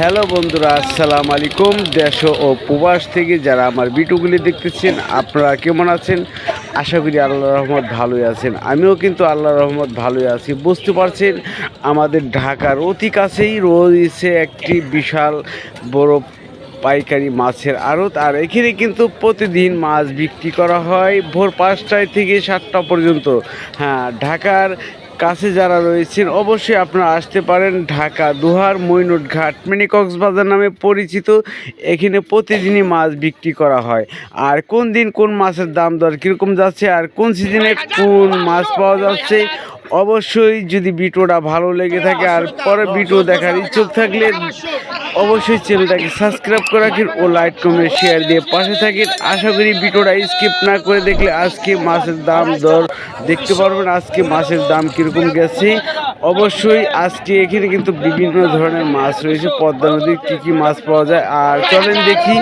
Hello বন্ধুরা, আসসালামু আলাইকুম। দেশ ও প্রবাস থেকে যারা আমার ভিডিওগুলি দেখতেছেন, আপনারা কেমন আছেন? আশা করি আল্লাহ রহমত ভালোই আছেন। আমিও কিন্তু আল্লাহ রহমত ভালোই আছি। বুঝতে পারছেন, আমাদের ঢাকার অতি কাছেই রয়েছে একটি বিশাল বড় পাইকারি মাছের আড়ত। আর এখানে কিন্তু প্রতিদিন মাছ বিক্রি করা হয় ভোর পাঁচটায় থেকে সাতটা পর্যন্ত। হ্যাঁ ঢাকার কাছে যারা রয়েছেন, অবশ্যই আপনারা আসতে পারেন ঢাকা দুহার মইনুট ঘাট মিনি কক্সবাজার নামে পরিচিত। এখানে প্রতিদিনই মাছ বিক্রি করা হয়। আর কোন দিন কোন মাছের দাম দর কীরকম যাচ্ছে আর কোন সিজনে কোন মাছ পাওয়া যাচ্ছে, অবশ্যই যদি ভিডিওটা ভালো লেগে থাকে আর পরে ভিডিও দেখার ইচ্ছুক থাকলে অবশ্যই চ্যানেলটাকে সাবস্ক্রাইব করে রাখেন ও লাইক, কমেন্ট, শেয়ার দিয়ে পাশে থাকেন। আশা করি ভিডিওটা স্কিপ না করে দেখলে আজকে মাছের দাম দর দেখতে পারবেন আজকে মাছের দাম কীরকম গেছে। অবশ্যই আজকে এখানে কিন্তু বিভিন্ন ধরনের মাছ রয়েছে। পদ্মা নদীর কী কী মাছ পাওয়া যায়। আর চলেন দেখি।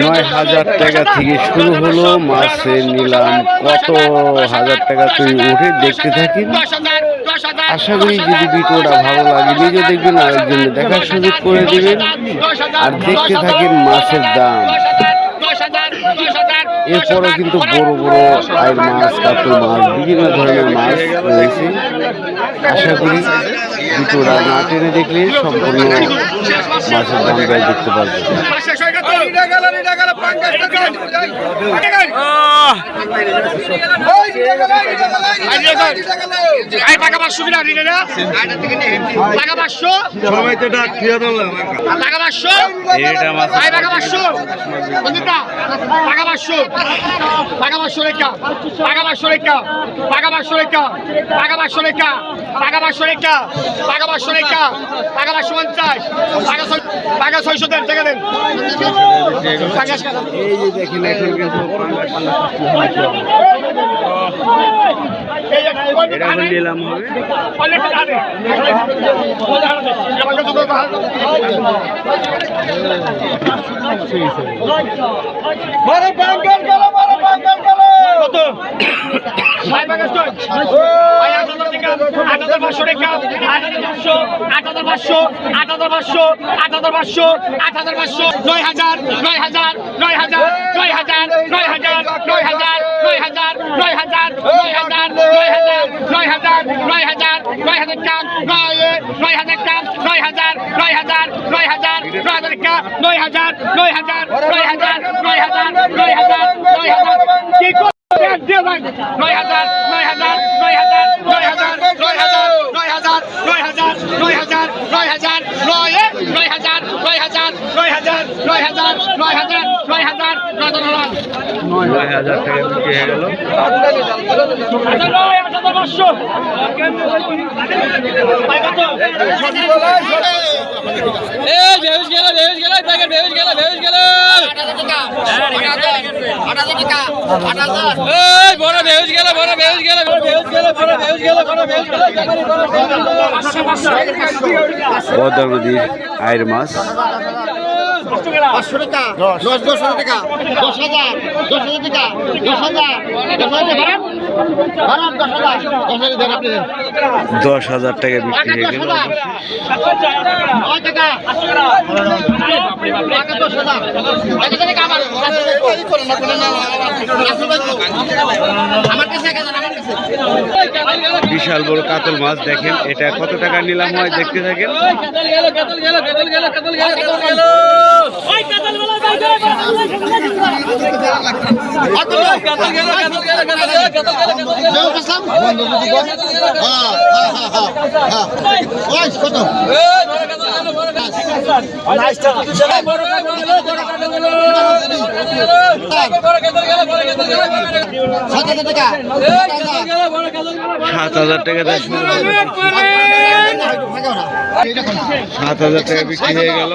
নয় হাজার টাকা থেকে শুরু হলো মাছের নিলাম। কত হাজার টাকা তুই উঠে দেখতে থাকি দশ হাজার দশ হাজার আশা করি যদি ভিডিওটা ভালো লাগে, নিজে দেখবেন আরেকজনে দেখার সুযোগ করে দেবেন। আর দেখতে থাকেন মাছের দাম। এরপরও কিন্তু বড় বড় আয়ের মাছ, কাতল মাছ, বিভিন্ন ধরনের মাছ রয়েছে। আশা করি ভিডিওটা না টেনে দেখলে সম্পূর্ণ মাছের দামটাই দেখতে পারবেন শেষ গেছে আই টাকা পাঁচশো কিনা দিলে না? টাকা পাঁচশো? সবাই তো ডাক ফিরে দিলাম টাকা পাঁচশো। টাকা পাঁচশো টাকা পাঁচশো। টাকা পাঁচশো রেখা টাকা পাঁচশো রেখা টাকা পাঁচশো রেখা টাকা পাঁচশো রেখা টাকা পাঁচশো রেখা টাকা পাঁচশো রেখা টাকা পাঁচশো পঞ্চাশ টাকা টাকা ছয়শো দেন টাকা দেন। টাকা এই যে দেখেন এখন কিন্তু হবে আট হাজার পাঁচশো রেখা আট হাজার পাঁচশো আট হাজার পাঁচশো আট হাজার পাঁচশো আট হাজার পাঁচশো আট হাজার পাঁচশো নয় হাজার নয় হাজার নয় হাজার নয় হাজার নয় হাজার নয় হাজার নয় হাজার নয় হাজার নয় হাজার নয় হাজার নয় হাজার নয় হাজার নয় হাজার টান নয় নয় হাজার টান নয় হাজার নয় হাজার নয় হাজার নয় হাজার কা নয় হাজার নয় হাজার নয় হাজার নয় হাজার নয় হাজার নয় হাজার কি নয় হাজার নয় হাজার নয় হাজার নয় হাজার নয় হাজার নয় হাজার নয় হাজার নয় হাজার নয় হাজার নয় হাজার নয় নয় হাজার নয় হাজার নয় হাজার নয় হাজার নয় হাজার নয় হাজার টাকা হয়ে নয় হাজার বেহুশ গেল। গেল গেল গেল পদ্মা নদীর আয়ের মাছ। দশ হাজার টাকা। দশ হাজার। টাকা। বিক্রি হয়ে গেল। বিশাল বড় কাতল মাছ দেখেন। এটা কত টাকা নিলাম হয় দেখতে থাকেন। কত সাত হাজার টাকা সাত হাজার টাকা বিক্রি হয়ে গেল।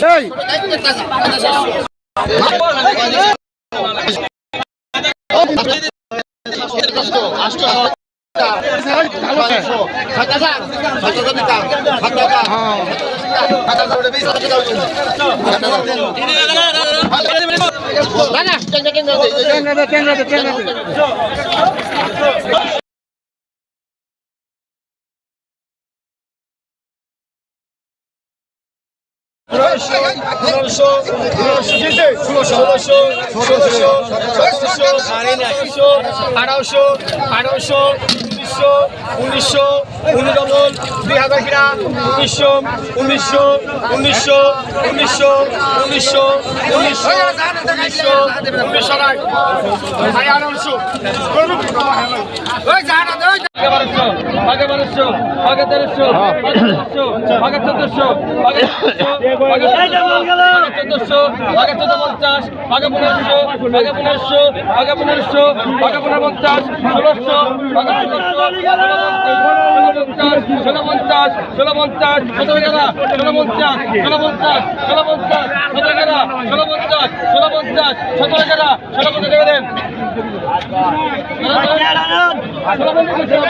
ছয় না না কেন্দ্র কেন্দ্র কেন্দ্র কেন্দ্র আঠারোশো আঠারোশো উনিশশো উনিশশো উনডবল দুই হাজার কিনা, উনিশশো উনিশশো উনিশশো উনিশশো উনিশশো উনিশশো উনিশশো উনিশশো আঠারোশো বারোশো আগে বারোশো আগে তেরোশো আগে চোদ্দশো আগে চোদ্দশো আগে চোদ্দ পঞ্চাশ আগে পনেরোশো আগে পনেরোশো আগে পনেরোশো আগে পনেরো পঞ্চাশ ষোলোশো আগে ষোলোশো ষোলো পঞ্চাশ ষোলো পঞ্চাশ সতেরো এগারো ষোলো পঞ্চাশ ষোলো পঞ্চাশ ষোলো পঞ্চাশ সতেরো এগারো ষোলো পঞ্চাশ ষোলো পঞ্চাশ সতেরো এগারো ষোলো পঞ্চাশ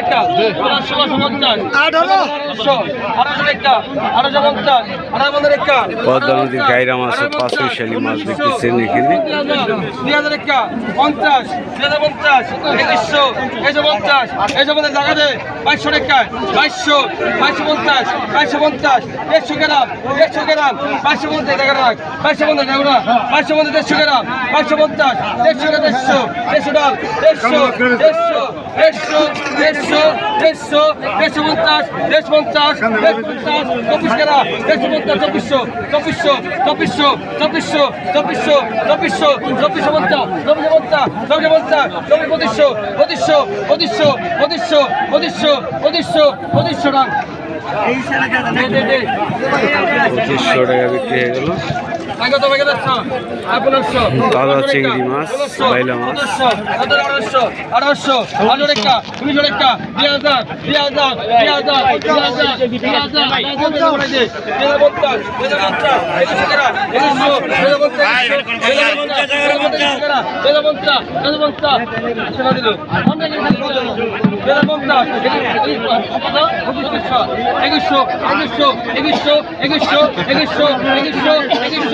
একটা ষোলোশো একটা আঠারোশো পঞ্চাশ। পাঁচশো শালি মাছ দুই হাজার একটা পঞ্চাশ। দুই হাজার পঞ্চাশ। একশো একশো পঞ্চাশ। একশো পঞ্চাশ জায়গা দেয় বাইশশো টাকা। বাইশশো। বাইশশো পঞ্চাশ। বাইশশো পঞ্চাশ। একশো গ্রাম। একশো গ্রাম। বাইশশো পঞ্চাশ টাকা রাখ। পাঁচশো পঞ্চাশ দেখা রাখ। বাইশশো পঞ্চাশ একশো গ্রাম। পঞ্চাশ দেড়শো দেড়শো দেড়শো ডাল দেড়শো দেড়শো দেড়শো দেড়শো দেড়শো দেড়শো পঞ্চাশ দেড়শো পঞ্চাশ দেড়শো পঞ্চাশ চব্বিশ গ্রাম দেড়শো পঞ্চাশ, চব্বিশশো চব্বিশশো চব্বিশশো চব্বিশশো চব্বিশশো চব্বিশশো চব্বিশশো পঞ্চাশ চব্বিশশো পঞ্চাশ চব্বিশশো পঞ্চাশ চব্বিশ পঁচিশশো পঁচিশশো পঁচিশশো পঁচিশশো পঁচিশশো পঁচিশশো পঁচিশশো দে। পঁচিশশো টাকা বিক্রি হয়ে গেল দাদা চিংড়ি মাছ আঠারোশো আঠারো একটা উনিশশো একটা দুই হাজার দুই হাজার দুই হাজার দুই হাজার দুই হাজার একুশশো একুশশো একুশশো একুশশো একুশশো একুশশো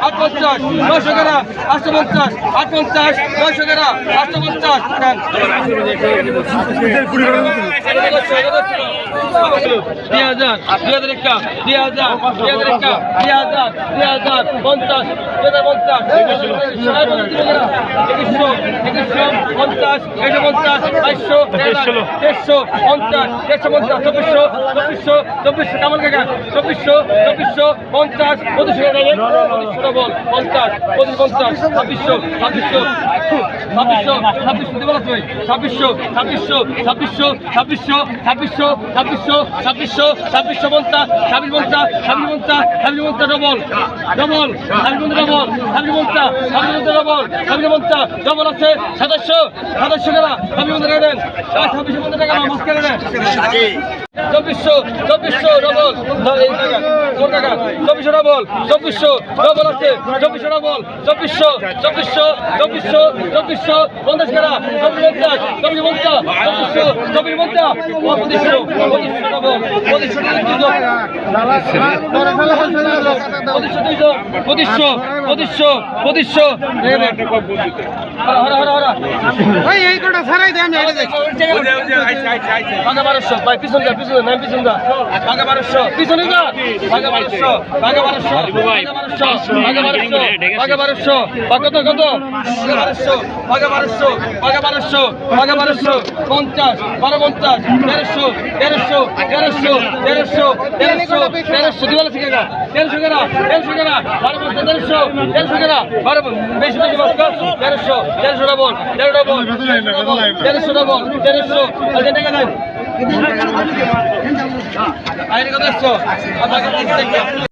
আট পঞ্চাশ নয়শো গ্রাম আটশো পঞ্চাশ আট পঞ্চাশ নয়শো গ্রাম আটশো পঞ্চাশ দুই হাজার দুই হাজার একা দুই হাজার দুই হাজার একা দুই হাজার দুই হাজার পঞ্চাশ দুই হাজার পঞ্চাশ একুশশো একুশশো পঞ্চাশ একশো পঞ্চাশ বাইশশো দেড়শো পঞ্চাশ দেড়শো পঞ্চাশ চব্বিশশো চব্বিশশো চব্বিশশো কেমন কাকা চব্বিশশো চব্বিশশো পঞ্চাশ পঁচিশশো পঞ্চাশ পঁচিশ পঞ্চাশ ছাব্বিশশো ছাব্বিশশো। ছাব্বিশশো ছাব্বিশশো, দেবো না তুমি। ছাব্বিশশো ছাব্বিশশো ছাব্বিশশো ছাব্বিশশো ছাব্বিশশো ছাব্বিশশো ছাব্বিশশো ছাব্বিশশো পঞ্চাশ ছাব্বিশ পঞ্চাশ ছাব্বিশ পঞ্চাশ ছাব্বিশ পঞ্চাশ ডবল ডবল, ছাব্বিশ পঞ্চাশ ডবল, ছাব্বিশ পঞ্চাশ ছাব্বিশ পঞ্চাশ ডবল, ছাব্বিশ পঞ্চাশ ডবল আছে, সাতাশশো সাতাশশো টাকা, ছাব্বিশ পঞ্চাশ টাকা দেন। ছাব্বিশ পঞ্চাশ টাকা চব্বিশশো চব্বিশশো চব্বিশশো চব্বিশশো পঞ্চাশ টাকা চব্বিশ পঞ্চাশ হরা এই কটা ছাড়াই দে আমি এটা দেখি আগে বারোশো ভাই পিছন যা পিছন নাম পিছন দা আগে বারোশো পিছনে যা আগে বারোশো আগে বারোশো আগে বারোশো আগে বারোশো বারোশো কত কত আগে বারোশো আগে বারোশো আগে বারোশো পঞ্চাশ বারো পঞ্চাশ তেরোশো তেরোশো তেরোশো তেরোশো তেরোশো তেরোশো দিবাল শিখে গা তেরোশো কেনা তেরোশো কেনা বারো পঞ্চাশ তেরোশো তেরোশো কেনা বারো বেশি বেশি তেরোশো ডবল তেরো ডবল তেরোশো ডবল তেরোশো আচ্ছা টাকা নাই আইনি কত আসছো আপনাকে